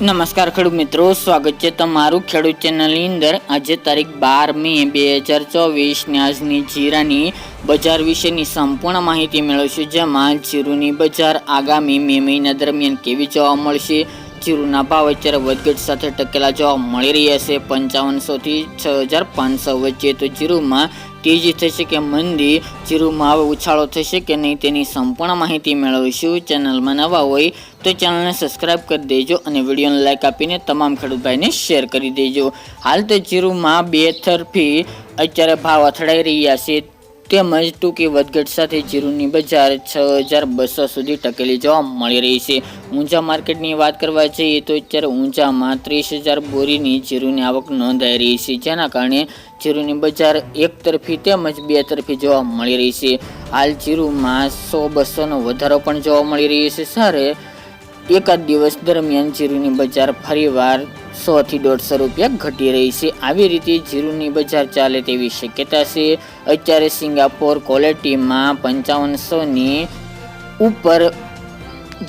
નમસ્કાર ખેડૂત મિત્રો, સ્વાગત છે તમારું ખેડૂત ચેનલની અંદર. આજે તારીખ બાર મે બે હજાર ચોવીસની આજની જીરાની બજાર વિશેની સંપૂર્ણ માહિતી મેળવશું, જેમાં જીરુની બજાર આગામી મે મહિના દરમિયાન કેવી જોવા મળશે? જીરુના ભાવ અત્યારે વધઘટ સાથે ટકેલા જોવા મળી રહ્યા છે. પંચાવનસોથી છ હજાર પાંચસો વચ્ચે તો જીરુમાં તેજી થશે કે મંદી જીરુમાં હવે ઉછાળો થશે કે નહીં તેની સંપૂર્ણ માહિતી મેળવીશું. ચેનલમાં નવા હોય તો ચેનલને સબસ્ક્રાઇબ કરી દેજો અને વિડીયોને લાઇક આપીને તમામ ખેડૂતભાઈને શેર કરી દેજો. હાલ તો જીરુમાં બે તરફી અત્યારે ભાવ અથડાઈ રહ્યા છે. તેમજ ટૂંકી વધઘટ સાથે જીરુની બજાર છ હજાર બસો સુધી ટકેલી જોવા મળી રહી છે. ઊંઝા માર્કેટની વાત કરવા જઈએ તો અત્યારે ઊંઝામાં ત્રીસ હજાર બોરીની જીરુની આવક નોંધાઈ રહી છે, જેના કારણે જીરુની બજાર એક તરફી તેમજ બે તરફી જોવા મળી રહી છે. હાલ જીરુમાં સો બસોનો વધારો પણ જોવા મળી રહ્યો છે. સારે એકાદ દિવસ દરમિયાન જીરુની બજાર ફરીવાર સોથી દોઢસો રૂપિયા ઘટી રહી છે. આવી રીતે જીરુની બજાર ચાલે તેવી શક્યતા છે. અત્યારે સિંગાપોર ક્વોલિટીમાં પંચાવનસોની ઉપર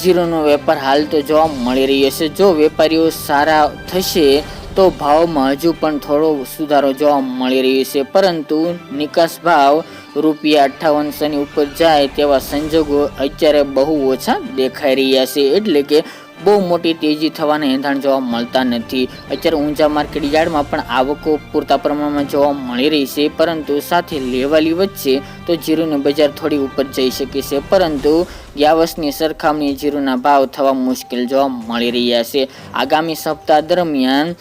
જીરુનો વેપાર હાલ તો જોવા મળી રહ્યો છે. જો વેપારીઓ સારા થશે તો ભાવમાં હજુ પણ થોડો સુધારો જોવા મળી રહ્યો છે. પરંતુ નિકાસ ભાવ રૂપિયા અઠ્ઠાવનસોની ઉપર જાય તેવા સંજોગો અત્યારે બહુ ઓછા દેખાઈ રહ્યા છે. એટલે કે બહુ મોટી તેજી થવાના એંધાણ જોવા મળતા નથી. અત્યારે ઊંઝા માર્કેટ યાર્ડમાં પણ આવકો પૂરતા પ્રમાણમાં જોવા મળી રહી છે, પરંતુ સાથે લેવાલી વચ્ચે તો જીરુનું બજાર થોડી ઉપર જઈ શકે છે, પરંતુ ગયા વર્ષની સરખામણી જીરુના ભાવ થવા મુશ્કેલ જોવા મળી રહ્યા છે. આગામી સપ્તાહ દરમિયાન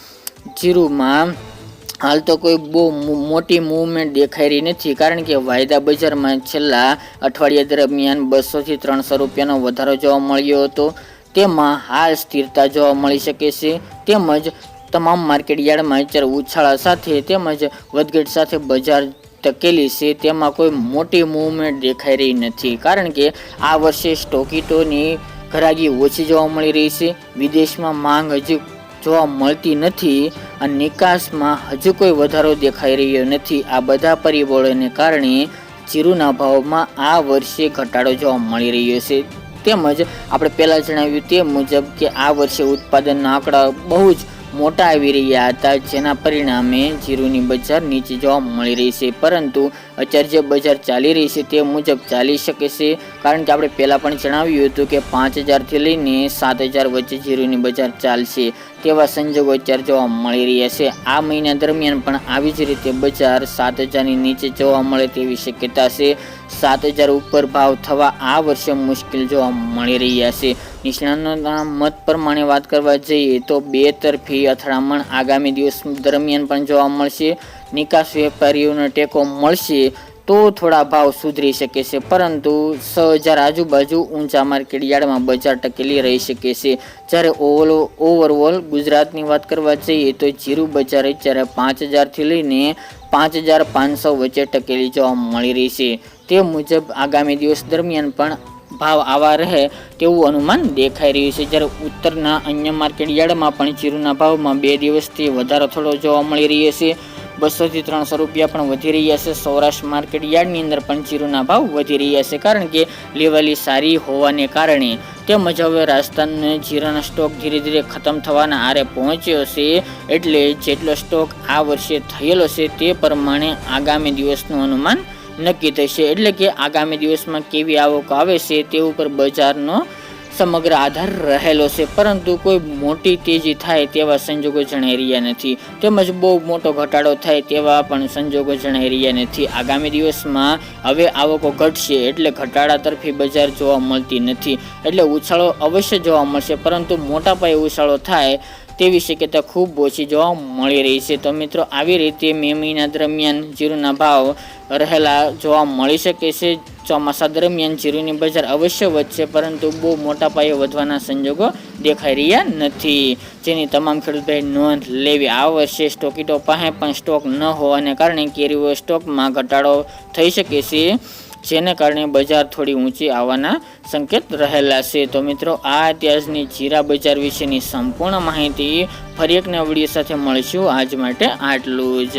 જીરુમાં હાલ તો કોઈ બહુ મોટી મૂવમેન્ટ દેખાઈ રહી નથી, કારણ કે વાયદા બજારમાં છેલ્લા અઠવાડિયા દરમિયાન બસોથી ત્રણસો રૂપિયાનો વધારો જોવા મળ્યો હતો. તેમાં હાલ સ્થિરતા જોવા મળી શકે છે. તેમજ તમામ માર્કેટ યાર્ડમાં અત્યારે ઉછાળા સાથે તેમજ વધઘટ સાથે બજાર ટકેલી છે. તેમાં કોઈ મોટી મૂવમેન્ટ દેખાઈ રહી નથી. કારણ કે આ વર્ષે સ્ટોકીટોની ઘરાગી ઓછી જોવા મળી રહી છે. વિદેશમાં માંગ હજુ જોવા મળતી નથી અને નિકાસમાં હજુ કોઈ વધારો દેખાઈ રહ્યો નથી. આ બધા પરિબળોને કારણે જીરુના ભાવમાં આ વર્ષે ઘટાડો જોવા મળી રહ્યો છે. તેમજ આપણે પહેલાં જણાવ્યું તે મુજબ કે આ વર્ષે ઉત્પાદનના આંકડા બહુ જ મોટા આવી રહ્યા હતા, જેના પરિણામે જીરુની બજાર નીચે જોવા મળી રહી છે. પરંતુ અત્યારે જે બજાર ચાલી રહી છે તે મુજબ ચાલી શકે છે. કારણ કે આપણે પહેલાં પણ જણાવ્યું હતું કે પાંચ હજારથી લઈને સાત હજાર વચ્ચે જીરુની બજાર ચાલશે તેવા સંજોગો અત્યારે જોવા મળી રહ્યા છે. આ મહિના દરમિયાન પણ આવી જ રીતે બજાર સાત હજારની નીચે જોવા મળે તેવી શક્યતા છે. સાત હજાર ઉપર ભાવ થવા આ વર્ષે મુશ્કેલ જોવા મળી રહ્યા છે. નિષ્ણાતોના મત પ્રમાણે વાત કરવા જઈએ તો બે તરફી અથડામણ આગામી દિવસ દરમિયાન પણ જોવા મળશે. નિકાસ વેપારીઓનો ટેકો મળશે તો થોડા ભાવ સુધરી શકે છે, પરંતુ છ હજાર આજુબાજુ ઊંચા માર્કેટ યાર્ડમાં બજાર ટકેલી રહી શકે છે. જ્યારે ઓવર ઓવરઓલ ગુજરાતની વાત કરવા જઈએ તો જીરું બજાર અત્યારે પાંચ હજારથી લઈને પાંચ હજાર પાંચસો વચ્ચે ટકેલી જોવા મળી રહી છે. તે મુજબ આગામી દિવસ દરમિયાન પણ ભાવ આવા રહે તેવું અનુમાન દેખાઈ રહ્યું છે. જ્યારે ઉત્તરના અન્ય માર્કેટ યાર્ડમાં પણ જીરુના ભાવમાં બે દિવસથી વધારો થોડો જોવા મળી રહ્યો છે. બસોથી ત્રણસો રૂપિયા પણ વધી રહ્યા છે. સૌરાષ્ટ્ર માર્કેટ યાર્ડની અંદર પણ જીરુના ભાવ વધી રહ્યા છે કારણ કે લેવલી સારી હોવાને કારણે તેમજ હવે રાજસ્થાનને જીરાનો સ્ટોક ધીરે ધીરે ખતમ થવાના આરે પહોંચ્યો છે. એટલે જેટલો સ્ટોક આ વર્ષે થયેલો છે તે પ્રમાણે આગામી દિવસનું અનુમાન નક્કી થશે. એટલે કે આગામી દિવસમાં કેવી આવક આવે છે તે ઉપર બજારનો સમગ્ર આધાર રહેલો છે. પરંતુ કોઈ મોટી તેજી થાય તેવા સંજોગો જણાઈ રહ્યા નથી. તેમજ બહુ મોટો ઘટાડો થાય તેવા પણ સંજોગો જણાઈ રહ્યા નથી. આગામી દિવસમાં હવે આવકો ઘટશે એટલે ઘટાડા તરફી બજાર જોવા મળતી નથી. એટલે ઉછાળો અવશ્ય જોવા મળશે. પરંતુ મોટા પાયે ઉછાળો થાય તેવી શક્યતા ખૂબ ઓછી જોવા મળી રહી છે. તો મિત્રો, આવી રીતે મે મહિના દરમિયાન જીરુના ભાવ રહેલા જોવા મળી શકે છે. ચોમાસા દરમિયાન જીરુની બજાર અવશ્ય વધશે, પરંતુ બહુ મોટા પાયે વધવાના સંજોગો દેખાઈ રહ્યા નથી. જેની તમામ ખેડૂતોએ નોંધ લેવી આ વર્ષે સ્ટોકીટો પાસે પણ સ્ટોક ન હોવાને કારણે કેરીઓ સ્ટોકમાં ઘટાડો થઈ શકે છે. જેને કારણે બજાર થોડી ઊંચી આવવાના સંકેત રહેલા છે. તો મિત્રો, આ ઇતિહાસની જીરા બજાર વિશેની સંપૂર્ણ માહિતી ફરી એક વીડિયો સાથે મળીશું. આજ માટે આટલું જ.